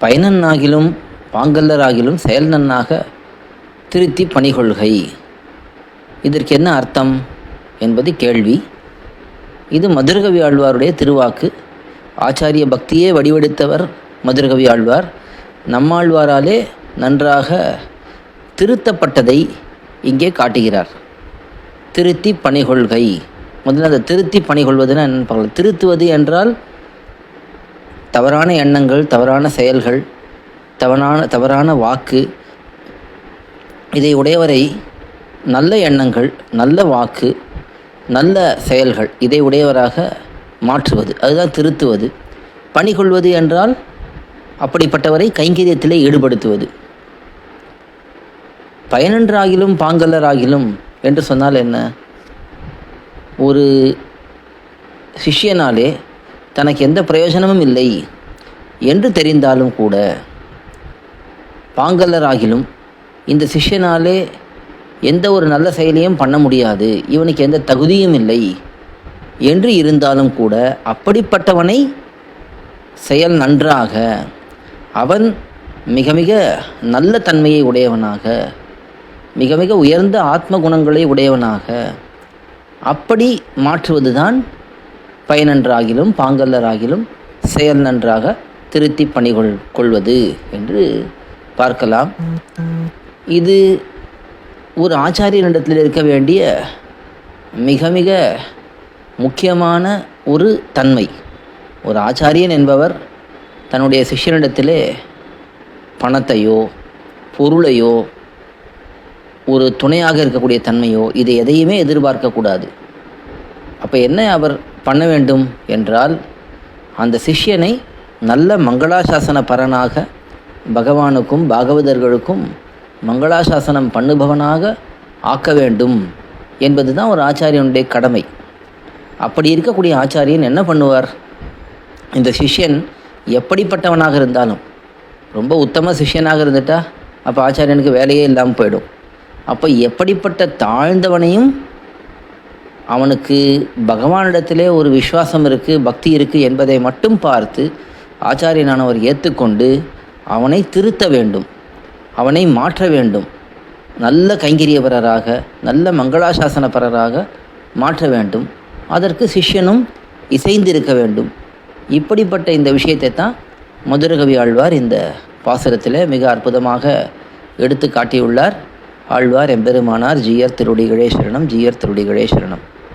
பயனன்னாகிலும் பாங்கல்லராகிலும் செயல் நன்னாக திருத்தி பணிகொள்கை. இதற்கு என்ன அர்த்தம்? என்பது கேள்வி. இது மதுரகவி ஆழ்வாருடைய திருவாக்கு. ஆச்சாரிய பக்தியே வடிவெடுத்தவர் மதுரகவி ஆழ்வார். நம்மாழ்வாராலே நன்றாக திருத்தப்பட்டதை இங்கே காட்டுகிறார். திருத்தி பணிகொள்கை. முதல்ல அந்த திருத்தி பணிகொள்வதுன்னா என்ன பார்க்கலாம். திருத்துவது என்றால் தவறான எண்ணங்கள் தவறான செயல்கள் தவறான தவறான வாக்கு இதை உடையவரை நல்ல எண்ணங்கள் நல்ல வாக்கு நல்ல செயல்கள் இதை உடையவராக மாற்றுவது அதுதான் திருத்துவது. பணிகொள்வது என்றால் அப்படிப்பட்டவரை கைங்கரியத்திலே ஈடுபடுத்துவது. பயனன்றாகிலும் பாங்கல்லராகிலும் என்று சொன்னால் என்ன? ஒரு சிஷ்யனாலே தனக்கு எந்த பிரயோஜனமும் இல்லை என்று தெரிந்தாலும் கூட பாங்கல்லராகிலும் இந்த சிஷ்யனாலே எந்த ஒரு நல்ல செயலையும் பண்ண முடியாது. இவனுக்கு எந்த தகுதியும் இல்லை என்று இருந்தாலும் கூட அப்படிப்பட்டவனை செயல் நன்றாக அவன் மிக மிக நல்ல தன்மையை உடையவனாக மிக மிக உயர்ந்த ஆத்ம குணங்களை உடையவனாக அப்படி மாற்றுவதுதான் பயனன்றாகிலும் பாங்கல்லராகிலும் செயல் நன்றாக திருத்தி பணிகொள் கொள்வது என்று பார்க்கலாம். இது ஒரு ஆச்சாரியனிடத்தில் இருக்க வேண்டிய மிக மிக முக்கியமான ஒரு தன்மை. ஒரு ஆச்சாரியன் என்பவர் தன்னுடைய சிஷ்யனிடத்திலே பணத்தையோ பொருளையோ ஒரு துணையாக இருக்கக்கூடிய தன்மையோ இதை எதையுமே எதிர்பார்க்கக்கூடாது. அப்போ என்ன அவர் பண்ண வேண்டும் என்றால் அந்த சிஷ்யனை நல்ல மங்களாசாசன பரனாக பகவானுக்கும் பாகவதர்களுக்கும் மங்களாசாசனம் பண்ணுபவனாக ஆக்க வேண்டும் என்பது தான் ஒரு ஆச்சாரியனுடைய கடமை. அப்படி இருக்கக்கூடிய ஆச்சாரியன் என்ன பண்ணுவார்? இந்த சிஷ்யன் எப்படிப்பட்டவனாக இருந்தாலும் ரொம்ப உத்தம சிஷ்யனாக இருந்துட்டா அப்போ ஆச்சாரியனுக்கு வேலையே இல்லாமல் போயிடும். அப்போ எப்படிப்பட்ட தாழ்ந்தவனையும் அவனுக்கு பகவானிடத்திலே ஒரு விசுவாசம் இருக்குது பக்தி இருக்குது என்பதை மட்டும் பார்த்து ஆச்சாரியனானவர் ஏற்றுக்கொண்டு அவனை திருத்த வேண்டும் அவனை மாற்ற வேண்டும் நல்ல கைங்கரியபரராக நல்ல மங்களாசாசனப்பரராக மாற்ற வேண்டும். அதற்கு சிஷ்யனும் இசைந்திருக்க வேண்டும். இப்படிப்பட்ட இந்த விஷயத்தை தான் மதுரகவி ஆழ்வார் இந்த பாசுரத்தில் மிக அற்புதமாக எடுத்து காட்டியுள்ளார் ஆழ்வார் எம்பெருமானார் ஜீயர் திருடி சரணம் ஜீயர் திருடி சரணம்